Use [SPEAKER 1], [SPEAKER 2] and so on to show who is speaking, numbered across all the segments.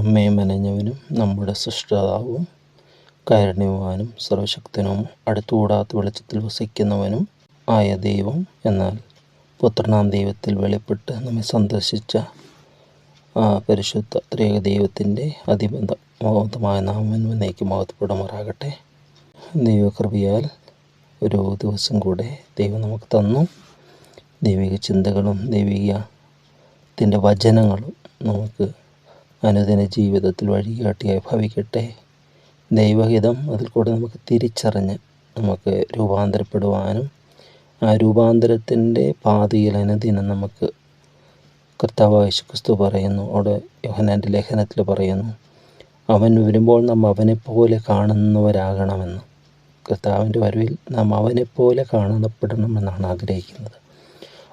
[SPEAKER 1] നമ്മെ നമ്മുടെ സൃഷ്ടാവും കാരുണ്യവാനും സർവശക്തനും അടുത്തുകൂടാത്ത വെളിച്ചത്തിൽ വസിക്കുന്നവനും ആയ ദൈവം എന്നാൽ പുത്രനാം ദൈവത്തിൽ വെളിപ്പെട്ട് നമ്മെ സന്ദർശിച്ച ആ പരിശുദ്ധ ത്രേക ദൈവത്തിന്റെ അതിബന്ധ മഹത്വമായ നാമം എന്നേക്ക് മഹത്വപ്പെടുമാറാകട്ടെ. ദൈവകൃപയാൽ ഒരു ദിവസം കൂടെ ദൈവം നമുക്ക് തന്നു. ദൈവിക ചിന്തകളും ദൈവികത്തിന്റെ വചനങ്ങളും നമുക്ക് അനുദിന ജീവിതത്തിൽ വഴികാട്ടിയായി ഭവിക്കട്ടെ ദൈവഹിതം അതിൽ കൂടെ നമുക്ക് തിരിച്ചറിഞ്ഞ് നമുക്ക് രൂപാന്തരപ്പെടുവാനും ആ രൂപാന്തരത്തിന്റെ പാതയിൽ അനുദിനം നമുക്ക് കർത്താവ് യേശുക്രിസ്തു പറയുന്നു. അവിടെ യോഹനാന്റെ ലേഖനത്തിൽ പറയുന്നു അവൻ വരുമ്പോൾ നാം അവനെപ്പോലെ കാണുന്നവരാകണമെന്ന്. കർത്താവിന്റെ വരവിൽ നാം അവനെപ്പോലെ കാണപ്പെടണമെന്നാണ് ആഗ്രഹിക്കുന്നത്.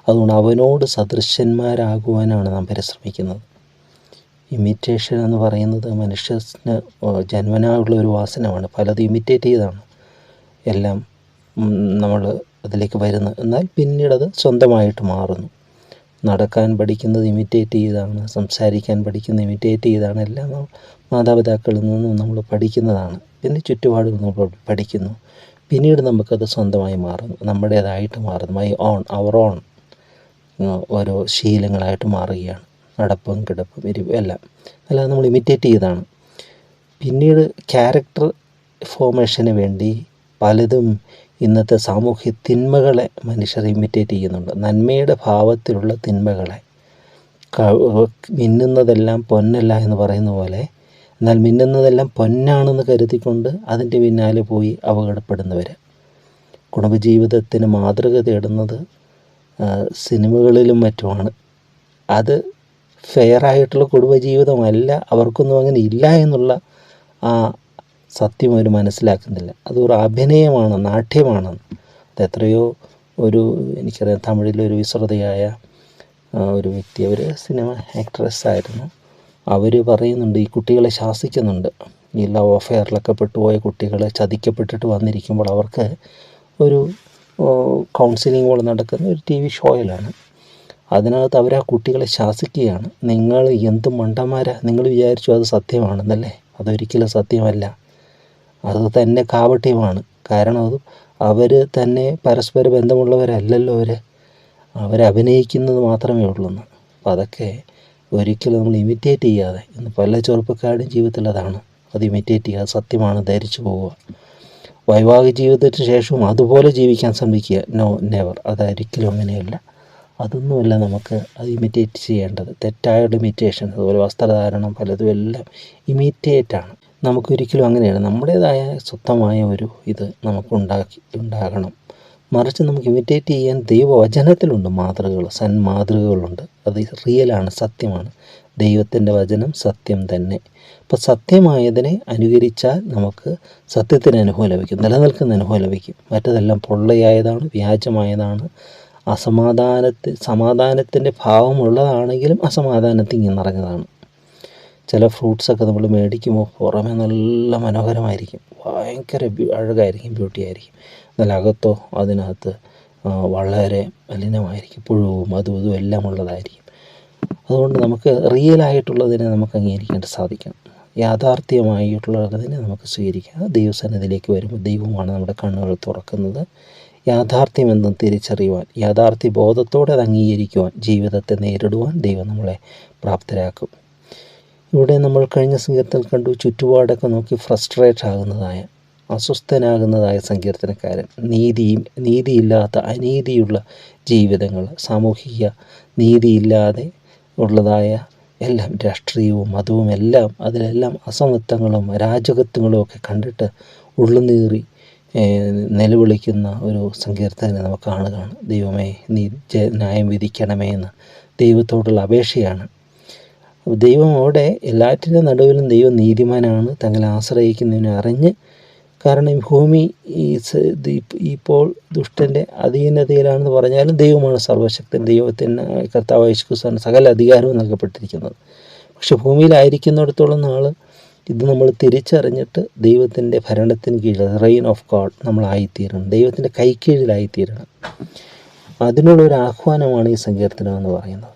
[SPEAKER 1] അതുകൊണ്ട് അവനോട് സദൃശന്മാരാകുവാനാണ് നാം പരിശ്രമിക്കുന്നത്. ഇമിറ്റേഷൻ എന്ന് പറയുന്നത് മനുഷ്യന് ജന്മനായുള്ള ഒരു വാസനമാണ്. പലതും ഇമിറ്റേറ്റ് ചെയ്താണ്. എല്ലാം നമ്മൾ അതിലേക്ക് വരുന്നത് എന്നാൽ പിന്നീടത് സ്വന്തമായിട്ട് മാറുന്നു. നടക്കാൻ പഠിക്കുന്നത് ഇമിറ്റേറ്റ് ചെയ്താണ് സംസാരിക്കാൻ പഠിക്കുന്നത് ഇമിറ്റേറ്റ് ചെയ്താണ് എല്ലാം മാതാപിതാക്കളിൽ നിന്നും നമ്മൾ പഠിക്കുന്നതാണ്. പിന്നെ ചുറ്റുപാടുകൾ നമ്മൾ പഠിക്കുന്നു. പിന്നീട് നമുക്കത് സ്വന്തമായി മാറുന്നു. നമ്മുടേതായിട്ട് മാറുന്നു. മൈ ഓൺ അവർ ഓൺ ഓരോ ശീലങ്ങളായിട്ട് മാറുകയാണ്. നടപ്പും കിടപ്പും എരിവും എല്ലാം. അല്ലാതെ നമ്മൾ ഇമിറ്റേറ്റ് ചെയ്താണ് പിന്നീട് ക്യാരക്ടർ ഫോർമേഷന് വേണ്ടി പലതും ഇന്നത്തെ സാമൂഹ്യ തിന്മകളെ മനുഷ്യർ ഇമിറ്റേറ്റ് ചെയ്യുന്നുണ്ട്. നന്മയുടെ ഭാവത്തിലുള്ള തിന്മകളെ. മിന്നുന്നതെല്ലാം പൊന്നല്ല എന്ന് പറയുന്ന പോലെ എന്നാൽ മിന്നുന്നതെല്ലാം പൊന്നാണെന്ന് കരുതിക്കൊണ്ട് അതിന്റെ പിന്നാലെ പോയി അപകടപ്പെടുന്നവർ കുടുംബജീവിതത്തിന് മാതൃക തേടുന്നത് സിനിമകളിലും മറ്റുമാണ്. അത് ഫെയറായിട്ടുള്ള കുടുംബജീവിതമല്ല അവർക്കൊന്നും അങ്ങനെ ഇല്ല എന്നുള്ള ആ സത്യം അവർ മനസ്സിലാക്കുന്നില്ല. അതൊരു അഭിനയമാണ് നാട്യമാണ്. അത് എത്രയോ ഒരു എനിക്കറിയാം തമിഴിലൊരു വിശ്രതയായ ഒരു വ്യക്തി അവർ സിനിമ ആക്ട്രസ് ആയിരുന്നു. അവർ പറയുന്നുണ്ട് ഈ കുട്ടികളെ ശാസിക്കുന്നുണ്ട്. ഈ ലവ് അഫെയറിലൊക്കെ പെട്ടുപോയ കുട്ടികൾ ചതിക്കപ്പെട്ടിട്ട് വന്നിരിക്കുമ്പോൾ അവർക്ക് ഒരു കൗൺസിലിംഗ് പോലെ നടക്കുന്ന ഒരു ടി വി ഷോയിലാണ് അതിനകത്ത് അവർ ആ കുട്ടികളെ ശാസിക്കുകയാണ്. നിങ്ങൾ എന്ത് മണ്ടന്മാരാ? നിങ്ങൾ വിചാരിച്ചു അത് സത്യമാണെന്നല്ലേ? അതൊരിക്കലും സത്യമല്ല. അത് തന്നെ കാപട്യമാണ്. കാരണം അത് അവർ തന്നെ പരസ്പര ബന്ധമുള്ളവരല്ലല്ലോ അവർ അവരഭിനയിക്കുന്നത് മാത്രമേ ഉള്ളൂ എന്ന് അപ്പോൾ അതൊക്കെ ഒരിക്കലും നമ്മൾ ഇമിറ്റേറ്റ് ചെയ്യാതെ ഇന്ന് പല ചെറുപ്പക്കാരുടെയും ജീവിതത്തിൽ അതാണ്. അത് ഇമിറ്റേറ്റ് ചെയ്യുക സത്യമാണ് ധരിച്ചു പോവുക. വൈവാഹിക ജീവിതത്തിന് ശേഷവും അതുപോലെ ജീവിക്കാൻ ശ്രമിക്കുക. No never. അതൊരിക്കലും അങ്ങനെയല്ല. അതൊന്നുമല്ല നമുക്ക് അത് ഇമിറ്റേറ്റ് ചെയ്യേണ്ടത്. തെറ്റായ ഇമിറ്റേഷൻ അതുപോലെ വസ്ത്രധാരണം പലതും എല്ലാം ഇമിറ്റേറ്റാണ് നമുക്കൊരിക്കലും അങ്ങനെയാണ് നമ്മുടേതായ സ്വന്തമായ ഒരു ഇത് നമുക്ക് ഉണ്ടാക്കി ഉണ്ടാകണം. മറിച്ച് നമുക്ക് ഇമിറ്റേറ്റ് ചെയ്യാൻ ദൈവവചനത്തിലുണ്ട് മാതൃകകൾ സന്മാതൃകകളുണ്ട്. അത് റിയലാണ് സത്യമാണ്. ദൈവത്തിന്റെ വചനം സത്യം തന്നെ. അപ്പോൾ സത്യമായതിനെ അനുകരിച്ചാൽ നമുക്ക് സത്യത്തിന് അനുഭവം ലഭിക്കും. നിലനിൽക്കുന്ന അനുഭവം ലഭിക്കും. മറ്റതെല്ലാം പൊള്ളയായതാണ് വ്യാജമായതാണ്. അസമാധാനത്തിൽ സമാധാനത്തിന്റെ ഭാവമുള്ളതാണെങ്കിലും അസമാധാനത്തിൽ നിറഞ്ഞതാണ്. ചില ഫ്രൂട്ട്സൊക്കെ നമ്മൾ മേടിക്കുമ്പോൾ പുറമെ നല്ല മനോഹരമായിരിക്കും. ഭയങ്കര അഴകായിരിക്കും ബ്യൂട്ടി ആയിരിക്കും. എന്നാൽ അകത്തോ അതിനകത്ത് വളരെ മലിനമായിരിക്കും. പുഴുവും അതും ഇതും എല്ലാം ഉള്ളതായിരിക്കും. അതുകൊണ്ട് നമുക്ക് റിയലായിട്ടുള്ളതിനെ നമുക്ക് അംഗീകരിക്കേണ്ട സാധിക്കണം യാഥാർത്ഥ്യമായിട്ടുള്ളതിനെ നമുക്ക് സ്വീകരിക്കാം. ദൈവസന്നിധിയിലേക്ക് വരുമ്പോൾ ദൈവമാണ് നമ്മുടെ കണ്ണുകൾ തുറക്കുന്നത്. യാഥാർത്ഥ്യമെന്നും തിരിച്ചറിയുവാൻ യാഥാർത്ഥ്യ ബോധത്തോടെ അത് അംഗീകരിക്കുവാൻ ജീവിതത്തെ നേരിടുവാൻ ദൈവം നമ്മളെ പ്രാപ്തരാക്കും. ഇവിടെ നമ്മൾ കഴിഞ്ഞ സങ്കീർത്തനം കണ്ടു ചുറ്റുപാടൊക്കെ നോക്കി ഫ്രസ്ട്രേറ്റ് ആകുന്നതായ അസ്വസ്ഥനാകുന്നതായ സങ്കീർത്തനക്കാരൻ. നീതിയും നീതിയില്ലാത്ത അനീതിയുള്ള ജീവിതങ്ങൾ സാമൂഹിക നീതിയില്ലാതെ ഉള്ളതായ എല്ലാം രാഷ്ട്രീയവും മതവും എല്ലാം അതിലെല്ലാം അസമത്വങ്ങളും രാജകത്വങ്ങളും ഒക്കെ കണ്ടിട്ട് ഉള്ളുനീറി നിലവിളിക്കുന്ന ഒരു സങ്കീർത്തനെ നമുക്ക് കാണുകയാണ്. ദൈവമേ നീ ന്യായം വിധിക്കണമേ എന്ന് ദൈവത്തോടുള്ള അപേക്ഷയാണ്. ദൈവം അവിടെ എല്ലാറ്റിന്റെ നടുവിലും ദൈവം നീതിമാനാണ്. തങ്ങളെ ആശ്രയിക്കുന്നതിനെ അറിഞ്ഞ് കാരണം ഭൂമി ഈ ഇപ്പോൾ ദുഷ്ടന്റെ അധീനതയിലാണെന്ന് പറഞ്ഞാലും ദൈവമാണ് സർവശക്തൻ. ദൈവത്തിന് കർത്താവ് യേശുക്രിസ്തുവിന് സകല അധികാരവും നൽകപ്പെട്ടിരിക്കുന്നത്. പക്ഷെ ഭൂമിയിലായിരിക്കുന്നിടത്തോളം നാൾ ഇത് നമ്മൾ തിരിച്ചറിഞ്ഞിട്ട് ദൈവത്തിന്റെ ഭരണത്തിന് കീഴിൽ റെയിൻ ഓഫ് ഗോഡ് നമ്മളായിത്തീരണം ദൈവത്തിന്റെ കൈക്കീഴിലായിത്തീരണം. അതിനുള്ളൊരു ആഹ്വാനമാണ് ഈ സങ്കീർത്തനം എന്ന് പറയുന്നത്.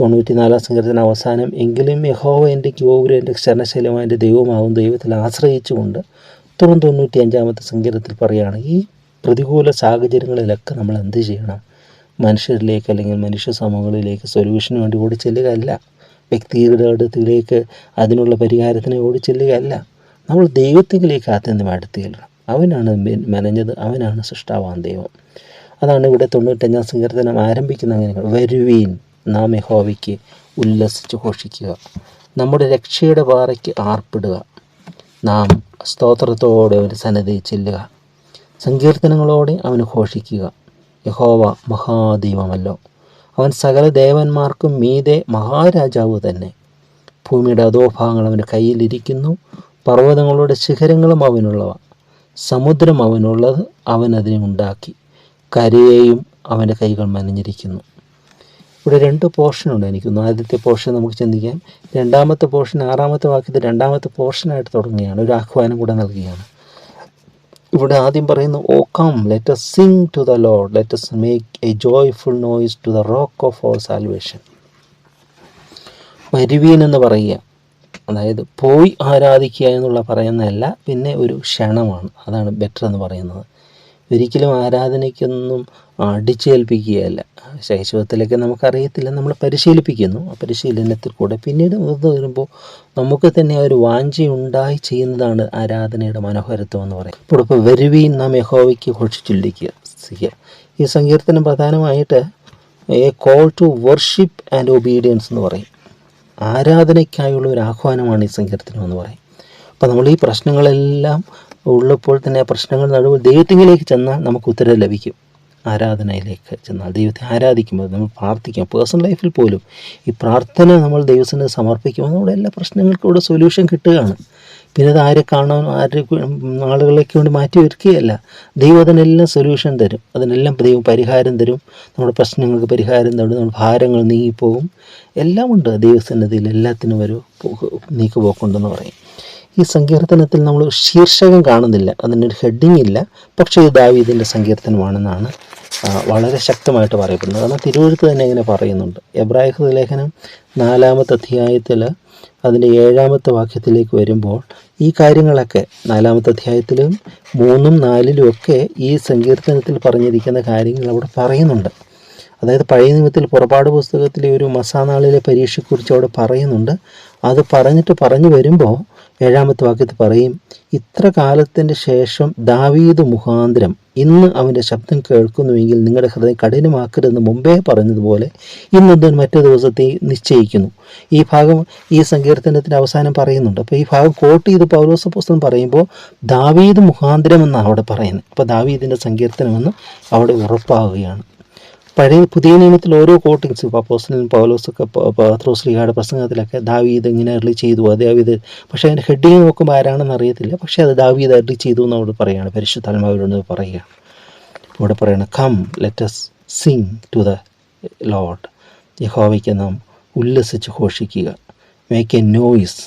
[SPEAKER 1] തൊണ്ണൂറ്റിനാലാം സങ്കീർത്തന അവസാനം എങ്കിലും യഹോവ എന്റെ ഗോപുരം എന്റെ ശരണശൈലമായ എന്റെ ദൈവമാകും ദൈവത്തിൽ ആശ്രയിച്ചുകൊണ്ട് തുടർന്ന് തൊണ്ണൂറ്റി അഞ്ചാമത്തെ സങ്കീർത്തത്തിൽ പറയുകയാണ് ഈ പ്രതികൂല സാഹചര്യങ്ങളിലൊക്കെ നമ്മൾ എന്ത് ചെയ്യണം? മനുഷ്യരിലേക്ക് അല്ലെങ്കിൽ മനുഷ്യ സമൂഹങ്ങളിലേക്ക് സൊല്യൂഷന് വേണ്ടി ഓടി ചെല്ലുകയല്ല. വ്യക്തിയുടെ അടുത്തിലേക്ക് അതിനുള്ള പരിഹാരത്തിന് ഓടിച്ചെല്ലുകയല്ല. നമ്മൾ ദൈവത്തിലേക്ക് ആത്യന്തികമായിട്ട് ചെല്ലണം അവനാണ് മെനഞ്ഞത്. അവനാണ് സൃഷ്ടാവാൻ ദൈവം. അതാണ് ഇവിടെ തൊണ്ണൂറ്റഞ്ചാം സങ്കീർത്തനം ആരംഭിക്കുന്ന അങ്ങനെ വരുവീൻ നാം യഹോവയ്ക്ക് ഉല്ലസിച്ച് ഘോഷിക്കുക. നമ്മുടെ രക്ഷയുടെ പാറയ്ക്ക് ആർപ്പിടുക. നാം സ്തോത്രത്തോടെ ഒരു സന്നദ്ധ ചെല്ലുക. സങ്കീർത്തനങ്ങളോടെ അവന് ഘോഷിക്കുക. യഹോവ മഹാദൈവമല്ലോ. അവൻ സകല ദേവന്മാർക്കും മീതെ മഹാരാജാവ് തന്നെ. ഭൂമിയുടെ അധോഭാഗങ്ങൾ അവന്റെ കയ്യിലിരിക്കുന്നു പർവതങ്ങളുടെ ശിഖരങ്ങളും അവനുള്ളവ. സമുദ്രം അവനുള്ളത് അവൻ അതിനെ ഉണ്ടാക്കി. കരയെയും അവന്റെ കൈകൾ മനഞ്ഞിരിക്കുന്നു. ഇവിടെ രണ്ട് പോർഷനുണ്ട് എനിക്ക്. ആദ്യത്തെ പോർഷൻ നമുക്ക് ചിന്തിക്കാം. രണ്ടാമത്തെ പോർഷൻ ആറാമത്തെ വാക്യത്തിൽ രണ്ടാമത്തെ പോർഷനായിട്ട് തുടങ്ങുകയാണ്. ഒരു ആഹ്വാനം കൂടെ നൽകുകയാണ്. ഇവിടെ ആദ്യം പറയുന്നു ഓ come let's sing to the lord let's make a joyful noise to the rock of our salvation വരുവീൻ എന്ന് പറയുക അതായത് പോയി ആരാധിക്കുക എന്നുള്ള പറയുന്നതല്ല പിന്നെ ഒരു ക്ഷണമാണ്. അതാണ് ബെറ്റർ എന്ന് പറയുന്നത്. ഒരിക്കലും ആരാധനയ്ക്കൊന്നും അടിച്ചേൽപ്പിക്കുകയല്ല. ശൈശവത്തിലൊക്കെ നമുക്കറിയത്തില്ല നമ്മൾ പരിശീലിപ്പിക്കുന്നു ആ പരിശീലനത്തിൽ കൂടെ. പിന്നീട് മുതിർന്നു വരുമ്പോൾ നമുക്ക് തന്നെ ഒരു വാഞ്ചയുണ്ടായി ചെയ്യുന്നതാണ് ആരാധനയുടെ മനോഹരത്വം എന്ന് പറയുന്നത്. ഇപ്പോൾ ഇപ്പോൾ വരുവീൻ നാം യഹോവയ്ക്ക് ഘോഷിച്ചില്ലിക്കുക ഈ സങ്കീർത്തനം പ്രധാനമായിട്ട് a call to worship and obedience എന്ന് പറയും. ആരാധനയ്ക്കായുള്ള ഒരു ആഹ്വാനമാണ് ഈ സങ്കീർത്തനം എന്ന് പറയും. അപ്പോൾ നമ്മൾ ഈ പ്രശ്നങ്ങളെല്ലാം ഉള്ളപ്പോൾ തന്നെ പ്രശ്നങ്ങൾ നടുവ് ദൈവത്തിങ്കിലേക്ക് ചെന്നാൽ നമുക്ക് ഉത്തരം ലഭിക്കും. ആരാധനയിലേക്ക് ചെന്നാൽ ദൈവത്തെ ആരാധിക്കുമ്പോൾ നമ്മൾ പ്രാർത്ഥിക്കാം. പേഴ്സണൽ ലൈഫിൽ പോലും ഈ പ്രാർത്ഥന നമ്മൾ ദൈവത്തിന് സമർപ്പിക്കുമ്പോൾ നമ്മുടെ എല്ലാ പ്രശ്നങ്ങൾക്കും ഇവിടെ സൊല്യൂഷൻ കിട്ടുകയാണ്. പിന്നെ അത് ആരെ കാണാൻ ആരെ ആളുകളേക്ക് വേണ്ടി മാറ്റി വയ്ക്കുകയല്ല ദൈവം അതിനെല്ലാം സൊല്യൂഷൻ തരും. അതിനെല്ലാം ദൈവം പരിഹാരം തരും. നമ്മുടെ പ്രശ്നങ്ങൾക്ക് പരിഹാരം തരും. നമ്മുടെ ഭാരങ്ങൾ നീങ്ങിപ്പോകും എല്ലാം ഉണ്ട് ദൈവസന്നിധിയിൽ എല്ലാത്തിനും ഒരു നീക്കുപോക്കുണ്ടെന്ന് പറയും. ഈ സങ്കീർത്തനത്തിൽ നമ്മൾ ശീർഷകം കാണുന്നില്ല അതിനൊരു ഹെഡിങ് ഇല്ല. പക്ഷേ ഇത് ദാവീദിന്റെ സങ്കീർത്തനമാണെന്നാണ് വളരെ ശക്തമായിട്ട് പറയപ്പെടുന്നത്. കാരണം തിരുവഴുത്ത് തന്നെ ഇങ്ങനെ പറയുന്നുണ്ട്. എബ്രാഹിം ലേഖനം നാലാമത്തെ അധ്യായത്തിൽ അതിന്റെ ഏഴാമത്തെ വാക്യത്തിലേക്ക് വരുമ്പോൾ ഈ കാര്യങ്ങളൊക്കെ നാലാമത്തെ അധ്യായത്തിലും മൂന്നും നാലിലും ഒക്കെ ഈ സങ്കീർത്തനത്തിൽ പറഞ്ഞിരിക്കുന്ന കാര്യങ്ങൾ അവിടെ പറയുന്നുണ്ട്. അതായത് പഴയ നിയമത്തിൽ പുറപാട് പുസ്തകത്തിലെ ഒരു മസാനാളിലെ പരീക്ഷയെക്കുറിച്ച് അവിടെ പറയുന്നുണ്ട്. അത് പറഞ്ഞിട്ട് പറഞ്ഞു വരുമ്പോൾ ഏഴാമത്തെ വാക്യത്തിൽ പറയും ഇത്ര കാലത്തിന്റെ ശേഷം ദാവീദ് മുഖാന്തരം ഇന്ന് അവന്റെ ശബ്ദം കേൾക്കുന്നുവെങ്കിൽ നിങ്ങളുടെ ഹൃദയം കഠിനമാക്കരുതെന്ന് മുമ്പേ പറഞ്ഞതുപോലെ ഇന്നത് മറ്റു ദിവസത്തെ നിശ്ചയിക്കുന്നു. ഈ ഭാഗം ഈ സങ്കീർത്തനത്തിന്റെ അവസാനം പറയുന്നുണ്ട്. അപ്പോൾ ഈ ഭാഗം കോട്ട് ചെയ്ത് പൗലോസ പുസ്തകം പറയുമ്പോൾ ദാവീദ് മുഖാന്തരം എന്നാണ് അവിടെ പറയുന്നത്. അപ്പോൾ ദാവീദിന്റെ സങ്കീർത്തനമെന്ന് അവിടെ ഉറപ്പാവുകയാണ്. പഴയ പുതിയ നിയമത്തിൽ ഓരോ കോട്ടിങ്സ് അപ്പോസ്റ്റലും പൗലോസൊക്കെ പത്രോശ്രീയുടെ പ്രസംഗത്തിലൊക്കെ ദാവീദ് ഇങ്ങനെ അരളി ചെയ്തു. ദാവീദ് പക്ഷേ അതിന്റെ ഹെഡിങ് നോക്കുമ്പോൾ ആരാണെന്ന് അറിയത്തില്ല. പക്ഷേ അത് ദാവീദ് അരളി ചെയ്തു എന്ന് അവിടെ പറയുകയാണ് പരിശുദ്ധാത്മാവിനോട് പറയുകയാണ് ഇവിടെ പറയണം come let's sing to the Lord യഹോവയ്ക്ക് നാം ഉല്ലസിച്ച് ഘോഷിക്കുക. മേക്ക് എ നോയിസ്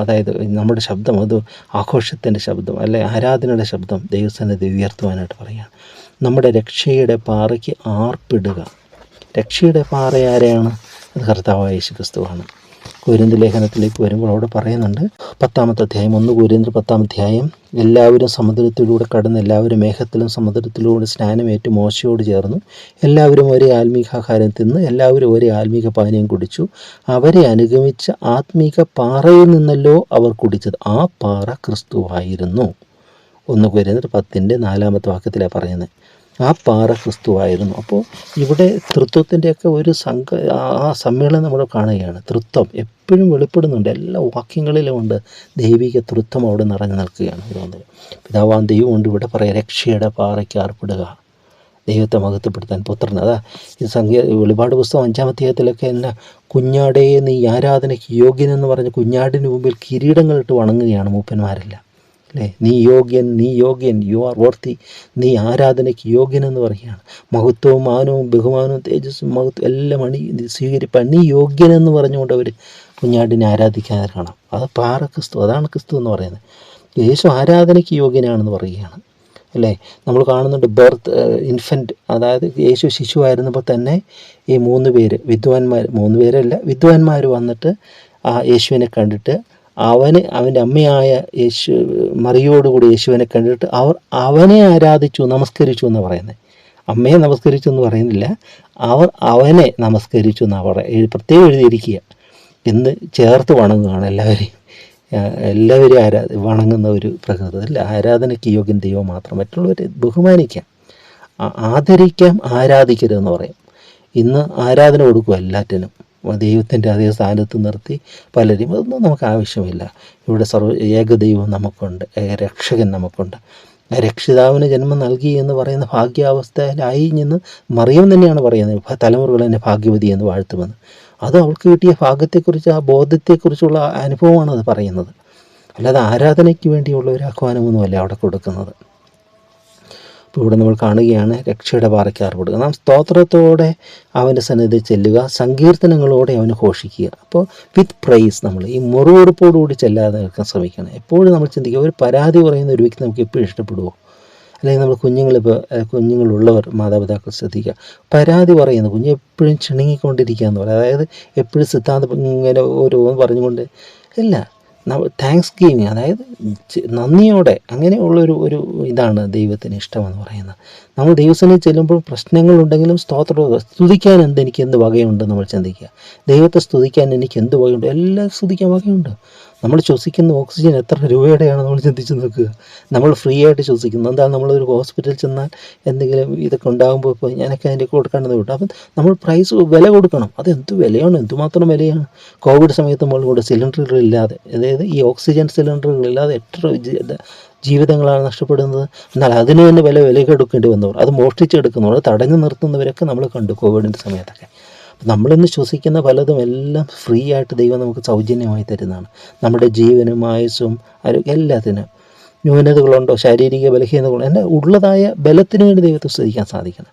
[SPEAKER 1] അതായത് നമ്മുടെ ശബ്ദം അത് ആഘോഷത്തിന്റെ ശബ്ദം അല്ലെ ആരാധനയുടെ ശബ്ദം ദൈവസന്നിധി ഉയർത്തുവാനായിട്ട് പറയുകയാണ് നമ്മുടെ രക്ഷയുടെ പാറയ്ക്ക് ആർപ്പിടുക. രക്ഷയുടെ പാറ ആരെയാണ്? അത് കർത്താവായ യേശു ക്രിസ്തുവാണ് കുരിന്ത് ലേഖനത്തിലേക്ക് വരുമ്പോൾ അവിടെ പറയുന്നുണ്ട് പത്താമത്തെ അധ്യായം ഒന്ന് കുരിന്ത് പത്താം അധ്യായം. എല്ലാവരും സമുദ്രത്തിലൂടെ കടന്ന് എല്ലാവരും മേഘത്തിലും സമുദ്രത്തിലൂടെ സ്നാനമേറ്റ് മോശയോട് ചേർന്നു. എല്ലാവരും ഒരേ ആത്മീകാഹാരം തിന്ന് എല്ലാവരും ഒരേ ആത്മീക പാനീയം കുടിച്ചു. അവരെ അനുഗമിച്ച ആത്മീക പാറയിൽ നിന്നല്ലോ അവർ കുടിച്ചത്. ആ പാറ ക്രിസ്തുവായിരുന്നു. ഒന്ന് കുരുന്നിട്ട് പത്തിന്റെ നാലാമത്തെ വാക്യത്തിലാണ് പറയുന്നത്. ആ പാറ ക്രിസ്തുവായിരുന്നു. അപ്പോൾ ഇവിടെ തൃത്വത്തിന്റെയൊക്കെ ഒരു സംഘ ആ സമ്മേളനം നമ്മൾ കാണുകയാണ്. തൃത്വം എപ്പോഴും വെളിപ്പെടുന്നുണ്ട്. എല്ലാ വാക്യങ്ങളിലും ഉണ്ട് ദൈവിക തൃത്വം അവിടെ നിറഞ്ഞു നിൽക്കുകയാണ് തോന്നുന്നത് പിതാവാൻ ദൈവം കൊണ്ട് ഇവിടെ പറയുക രക്ഷയുടെ പാറയ്ക്ക് ആർപ്പിടുക. ദൈവത്തെ മഹത്വപ്പെടുത്താൻ പുത്രൻ അതാ ഈ സംഖ്യ വെളിപാട് പുസ്തകം അഞ്ചാം അധ്യായത്തിലൊക്കെ എന്നെ കുഞ്ഞാടേ നീ ആരാധനയ്ക്ക് യോഗ്യനെന്ന് പറഞ്ഞ് കുഞ്ഞാടിന് മുമ്പിൽ കിരീടങ്ങളിട്ട് വണങ്ങുകയാണ് മൂപ്പന്മാരെല്ലാം. അല്ലേ നീ യോഗ്യൻ നീ യോഗ്യൻ യു ആർ വർത്തി നീ ആരാധനയ്ക്ക് യോഗ്യനെന്ന് പറയുകയാണ്. മഹത്വവും മാനവും ബഹുമാനവും തേജസ്സും മഹത്വം എല്ലാം അണി സ്വീകരിപ്പാൻ നീ യോഗ്യനെന്ന് പറഞ്ഞുകൊണ്ട് അവർ കുഞ്ഞാടിനെ ആരാധിക്കാൻ കാണാം അത് പാറ ക്രിസ്തു അതാണ് ക്രിസ്തു എന്ന് പറയുന്നത്. യേശു ആരാധനയ്ക്ക് യോഗ്യനാണെന്ന് പറയുകയാണ്. അല്ലേ? നമ്മൾ കാണുന്നുണ്ട് ബർത്ത് ഇൻഫന്റ് അതായത് യേശു ശിശുവായിരുന്നപ്പോൾ തന്നെ ഈ മൂന്ന് പേര് വിദ്വാൻമാർ മൂന്ന് പേരല്ല വിദ്വാൻമാർ വന്നിട്ട് ആ യേശുവിനെ കണ്ടിട്ട് അവന് അവന്റെ അമ്മയായ യേശു മറിയോടുകൂടി യേശുവിനെ കണ്ടിട്ട് അവർ അവനെ ആരാധിച്ചു നമസ്കരിച്ചു എന്ന് പറയുന്നത്. അമ്മയെ നമസ്കരിച്ചു എന്ന് പറയുന്നില്ല. അവർ അവനെ നമസ്കരിച്ചു എന്നാണ് പറയുക പ്രത്യേകം എഴുതിയിരിക്കുക. എന്ന് ചേർത്ത് വണങ്ങുകയാണ് എല്ലാവരെയും. എല്ലാവരെയും എല്ലാവരും ആരാ വണങ്ങുന്ന ഒരു പ്രകൃതി. അല്ല ആരാധനയ്ക്ക് യോഗ്യൻ ദൈവം മാത്രം മറ്റുള്ളവരെ ബഹുമാനിക്കാം. ആദരിക്കാം ആരാധിക്കരുതെന്ന് പറയും. ഇന്ന് ആരാധന കൊടുക്കുക എല്ലാറ്റിനും. ദൈവത്തിന്റെ അതേ സ്ഥാനത്ത് നിർത്തി പലരും അതൊന്നും നമുക്ക് ആവശ്യമില്ല. ഇവിടെ സർവ ഏകദൈവം നമുക്കുണ്ട് രക്ഷകൻ നമുക്കുണ്ട്. രക്ഷിതാവിന് ജന്മം നൽകി എന്ന് പറയുന്ന ഭാഗ്യാവസ്ഥയിലായി നിന്ന് മറിയം തന്നെയാണ് പറയുന്നത്. തലമുറകൾ എന്നെ ഭാഗ്യവതി എന്ന് വാഴ്ത്തുമെന്ന്. അത് അവൾക്ക് കിട്ടിയ ഭാഗ്യത്തെക്കുറിച്ച് ആ ബോധത്തെക്കുറിച്ചുള്ള അനുഭവമാണ് അത് പറയുന്നത്. അല്ലാതെ ആരാധനയ്ക്ക് വേണ്ടിയുള്ള ഒരു ആഹ്വാനമൊന്നുമല്ല അവിടെ കൊടുക്കുന്നത്. ഇവിടെ നമ്മൾ കാണുകയാണ് രക്ഷയുടെ പാറയ്ക്ക് കൊടുക്കുക നാം സ്തോത്രത്തോടെ അവന്റെ സന്നിധി ചെല്ലുക സങ്കീർത്തനങ്ങളോടെ അവന് ഘോഷിക്കുക. അപ്പോൾ വിത്ത് പ്രൈസ് നമ്മൾ ഈ മുറിവെടുപ്പോടുകൂടി ചെല്ലാതെ നിൽക്കാൻ ശ്രമിക്കണം. എപ്പോഴും നമ്മൾ ചിന്തിക്കുക ഒരു പരാതി പറയുന്ന ഒരു വ്യക്തി നമുക്ക് എപ്പോഴും ഇഷ്ടപ്പെടുമോ അല്ലെങ്കിൽ നമ്മൾ കുഞ്ഞുങ്ങളിപ്പോൾ കുഞ്ഞുങ്ങളുള്ളവർ മാതാപിതാക്കൾ ശ്രദ്ധിക്കുക. പരാതി പറയുന്നു കുഞ്ഞ് എപ്പോഴും ചിണുങ്ങിക്കൊണ്ടിരിക്കുക എന്ന് പറയും. അതായത് എപ്പോഴും സിദ്ധാന്തം ഇങ്ങനെ ഓരോന്ന് പറഞ്ഞുകൊണ്ട് ഇല്ല താങ്ക്സ് ഗീവിങ് അതായത് നന്ദിയോടെ അങ്ങനെയുള്ളൊരു ഒരു ഇതാണ് ദൈവത്തിന് ഇഷ്ടമെന്ന് പറയുന്നത്. നമ്മൾ ദൈവസേനയിൽ ചെല്ലുമ്പോൾ പ്രശ്നങ്ങളുണ്ടെങ്കിലും സ്തോത്ര സ്തുതിക്കാൻ എന്ത് എനിക്ക് എന്ത് വകയുണ്ട് നമ്മൾ ചിന്തിക്കുക. ദൈവത്തെ സ്തുതിക്കാൻ എനിക്ക് എന്ത് വകയുണ്ട്? എല്ലാം സ്തുതിക്കാൻ വകയുണ്ട്. നമ്മൾ ശ്വസിക്കുന്ന ഓക്സിജൻ എത്ര രൂപയുടെയാണ് നമ്മൾ ചിന്തിച്ച് നിൽക്കുക നമ്മൾ ഫ്രീ ആയിട്ട് ശ്വസിക്കുന്നു. എന്താ നമ്മളൊരു ഹോസ്പിറ്റലിൽ ചെന്നാൽ എന്തെങ്കിലും ഇതൊക്കെ ഉണ്ടാകുമ്പോൾ ഇപ്പോൾ ഞാനൊക്കെ അതിന്റെ കൊടുക്കേണ്ടത് വിട്ടു. അപ്പം നമ്മൾ പ്രൈസ് വില കൊടുക്കണം. അത് എന്ത് വിലയാണ്? എന്തുമാത്രം വിലയാണ്? കോവിഡ് സമയത്ത് നമ്മൾ കൂടെ സിലിണ്ടറുകളില്ലാതെ അതായത് ഈ ഓക്സിജൻ സിലിണ്ടറുകളില്ലാതെ എത്ര ജീവിതങ്ങളാണ് നഷ്ടപ്പെടുന്നത്? എന്നാൽ അതിന് തന്നെ വില വിലയ്ക്ക് എടുക്കേണ്ടി വന്നവർ അത് മോഷ്ടിച്ചെടുക്കുന്നവർ തടഞ്ഞു നിർത്തുന്നവരൊക്കെ നമ്മൾ കണ്ടു കോവിഡിന്റെ സമയത്തൊക്കെ. നമ്മളിന്ന് ശ്വസിക്കുന്ന പലതും എല്ലാം ഫ്രീ ആയിട്ട് ദൈവം നമുക്ക് സൗജന്യമായി തരുന്നതാണ്. നമ്മുടെ ജീവനും ആയുസ്സും ആരോഗ്യം എല്ലാത്തിനും ന്യൂനതകളുണ്ടോ? ശാരീരിക ബലഹീനതകളുണ്ടോ? എന്റെ ഉള്ളതായ ബലത്തിന് വേണ്ടി ദൈവത്തെ സ്തുതിക്കാൻ സാധിക്കണം.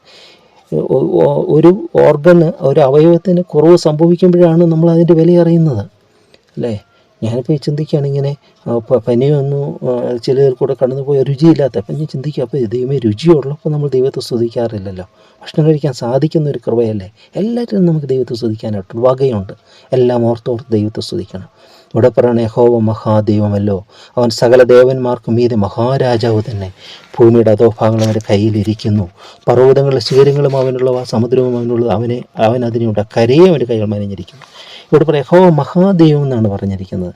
[SPEAKER 1] ഒരു ഓർഗന് ഒരു അവയവത്തിന് കുറവ് സംഭവിക്കുമ്പോഴാണ് നമ്മൾ അതിന്റെ വില അറിയുന്നത്. അല്ലേ? ഞാനിപ്പോൾ ചിന്തിക്കുകയാണ് ഇങ്ങനെ പനി വന്നു പനിയൊന്നും കൂടെ കടന്നു പോയ രുചിയില്ലാത്ത അപ്പം ഞാൻ ചിന്തിക്കുക അപ്പോൾ ദൈവമേ രുചിയുള്ളപ്പോൾ നമ്മൾ ദൈവത്തെ സ്തുതിക്കാറില്ലല്ലോ. ഭക്ഷണം കഴിക്കാൻ സാധിക്കുന്ന ഒരു കൃപയല്ലേ? എല്ലാറ്റിനും നമുക്ക് ദൈവത്തെ സ്തുതിക്കാനായിട്ട് വകയുണ്ട്. എല്ലാം ഓർത്തോർത്ത് ദൈവത്തെ സ്തുതിക്കണം. ഇവിടെ പറയണ യഹോവ മഹാദൈവമല്ലോ. അവൻ സകല ദേവന്മാർക്കും മീതെ മഹാരാജാവ് തന്നെ. ഭൂമിയുടെ അധോഭാഗങ്ങൾ അവന്റെ കയ്യിലിരിക്കുന്നു. പർവതങ്ങളുടെ ശിഖരങ്ങളും അവനുള്ളവ സമുദ്രവും അവനുള്ളത് അവനെ അവൻ അതിനുണ്ട് കരയെ അവന്റെ കൈകൾ മനഞ്ഞിരിക്കുന്നു. ഇവിടെ പറയാം ഹോ മഹാദേവ് എന്നാണ് പറഞ്ഞിരിക്കുന്നത്.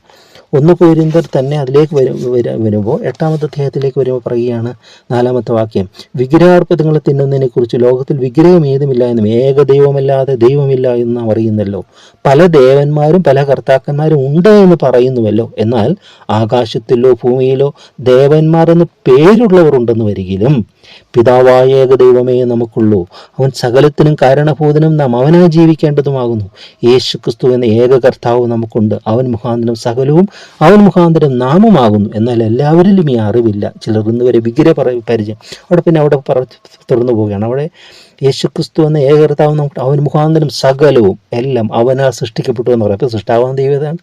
[SPEAKER 1] ഒന്ന് പോരിന്തർ തന്നെ അതിലേക്ക് വരും വര- വരുമ്പോൾ എട്ടാമത്തെ അധ്യായത്തിലേക്ക് വരുമ്പോൾ പറയുകയാണ് നാലാമത്തെ വാക്യം. വിഗ്രഹാർപ്പിതങ്ങളെ തിന്നുന്നതിനെ കുറിച്ച് ലോകത്തിൽ വിഗ്രഹം ഏതുമില്ല എന്നും ഏക ദൈവമല്ലാതെ ദൈവമില്ല എന്ന് അറിയുന്നല്ലോ. പല ദേവന്മാരും പല കർത്താക്കന്മാരും ഉണ്ട് എന്ന് പറയുന്നുവല്ലോ. എന്നാൽ ആകാശത്തിലോ ഭൂമിയിലോ ദേവന്മാർ എന്ന് പേരുള്ളവർ ഉണ്ടെന്ന് വരികിലും പിതാവായ ഏക ദൈവമേ നമുക്കുള്ളൂ. അവൻ സകലത്തിനും കാരണഭൂതനും നാം അവനായി ജീവിക്കേണ്ടതുമാകുന്നു. യേശു ക്രിസ്തു എന്ന ഏക കർത്താവ് നമുക്കുണ്ട്. അവൻ മുഖാന്തരം സകലവും അവൻ മുഖാന്തരം നാമമാകുന്നു. എന്നാൽ എല്ലാവരിലും ഈ അറിവില്ല. ചിലർ ഇന്ന് വരെ വിഗ്രഹ പരിചയം. അവിടെ പിന്നെ അവിടെ പറ തുറന്നു പോവുകയാണ്. അവിടെ യേശുക്രിസ്തു എന്ന ഏകർത്താവ് കർത്താവ് നമുക്ക് അവൻ മുഖാന്തരം സകലവും എല്ലാം അവനാൽ സൃഷ്ടിക്കപ്പെട്ടു എന്ന് പറയും. അപ്പോൾ സൃഷ്ടാവാൻ ദൈവതാണ്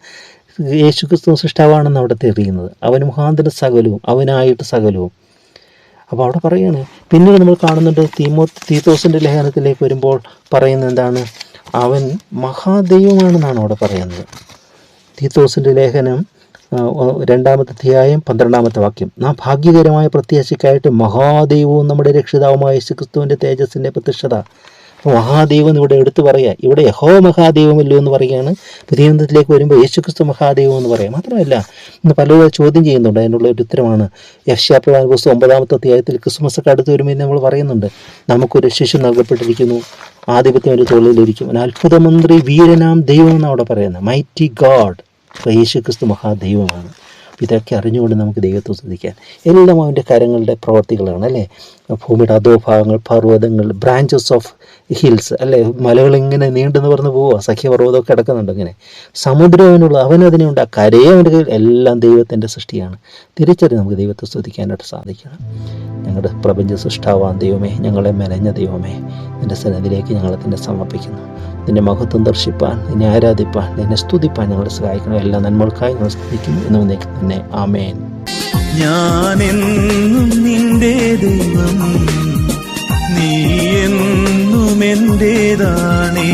[SPEAKER 1] യേശു ക്രിസ്തു സൃഷ്ടാവാണെന്ന് അവിടെ തെളിയുന്നത് അവൻ മുഖാന്തരം സകലവും അവനായിട്ട് സകലവും. അപ്പോൾ അവിടെ പറയുകയാണ്. പിന്നീട് നമ്മൾ കാണുന്നുണ്ട് തീമോ തീത്തോസിന്റെ ലേഖനത്തിലേക്ക് വരുമ്പോൾ പറയുന്നത് എന്താണ്? അവൻ മഹാദൈവമാണെന്നാണ് അവിടെ പറയുന്നത്. തീത്തോസിന്റെ ലേഖനം രണ്ടാമത്തെ അധ്യായം പന്ത്രണ്ടാമത്തെ വാക്യം. നാം ഭാഗ്യകരമായ പ്രത്യാശയ്ക്കായിട്ട് മഹാദൈവവും നമ്മുടെ രക്ഷിതാവുമായ യേശുക്രിസ്തുവിന്റെ തേജസ്സിന്റെ പ്രത്യക്ഷത മഹാദൈവം എന്ന് ഇവിടെ എടുത്തു പറയുക. ഇവിടെ യഹോ മഹാദൈവമല്ലോ എന്ന് പറയുകയാണ്. പുതിയ ബന്ധത്തിലേക്ക് വരുമ്പോൾ യേശുക്രിസ്തു മഹാദൈവം എന്ന് പറയാം മാത്രമല്ല ഇന്ന് പലരും ചോദ്യം ചെയ്യുന്നുണ്ട്. അതിനുള്ള ഒരു ഉത്തരമാണ്. യക്ഷാപ്രവാന പുസ്തകം ഒമ്പതാമത്തെ അധ്യായത്തിൽ ക്രിസ്മസ് ഒക്കെ അടുത്ത് വരുമ്പോൾ നമ്മൾ പറയുന്നുണ്ട്. നമുക്കൊരു ശിശു നൽകപ്പെട്ടിരിക്കുന്നു. ആധിപത്യം ഒരു തൊഴിലിരിക്കും അത്ഭുതമന്ത്രി വീരനാം ദൈവം എന്നാണ് അവിടെ പറയുന്നത്. മൈറ്റി ഗാഡ് യേശു ക്രിസ്തു മഹാദൈവമാണ്. ഇതൊക്കെ അറിഞ്ഞുകൊണ്ട് നമുക്ക് ദൈവത്തെ ശ്രദ്ധിക്കാം. എല്ലാം അവന്റെ കരങ്ങളുടെ പ്രവർത്തികളാണ് അല്ലേ? ഭൂമിയുടെ അധോഭാഗങ്ങൾ പർവതങ്ങൾ ബ്രാഞ്ചസ് ഓഫ് ഹിൽസ് അല്ലേ? മലകൾ ഇങ്ങനെ നീണ്ടെന്ന് പറഞ്ഞ് പോവുക സഖ്യപർവതമൊക്കെ കിടക്കുന്നുണ്ട് ഇങ്ങനെ. സമുദ്രവനുള്ള അവൻ അതിനുണ്ട് ആ കരയെ അവന്റെ കയ്യിൽ എല്ലാം ദൈവത്തിന്റെ സൃഷ്ടിയാണ്. തിരിച്ചറിഞ്ഞ് നമുക്ക് ദൈവത്തെ സ്തുതിക്കാനായിട്ട് സാധിക്കണം. ഞങ്ങളുടെ പ്രപഞ്ച സൃഷ്ടാവാൻ ദൈവമേ. ഞങ്ങളെ മെനഞ്ഞ ദൈവമേ. നിന്റെ സന്നിധിയിലേക്ക് ഞങ്ങളെ തന്നെ സമർപ്പിക്കുന്നു. നിന്റെ മഹത്വം ദർശിപ്പാൻ നിന്നെ ആരാധിപ്പാൻ നിന്നെ സ്തുതിപ്പാൻ ഞങ്ങളെ സഹായിക്കണം. എല്ലാ നന്മകൾക്കായി ഞങ്ങൾ സ്തുതിക്കുന്നു. എന്ന് തന്നെ. ആമേൻ.
[SPEAKER 2] ഞാനെന്നും നിന്റെ ദൈവം നീ എന്നും എന്റേതാണേ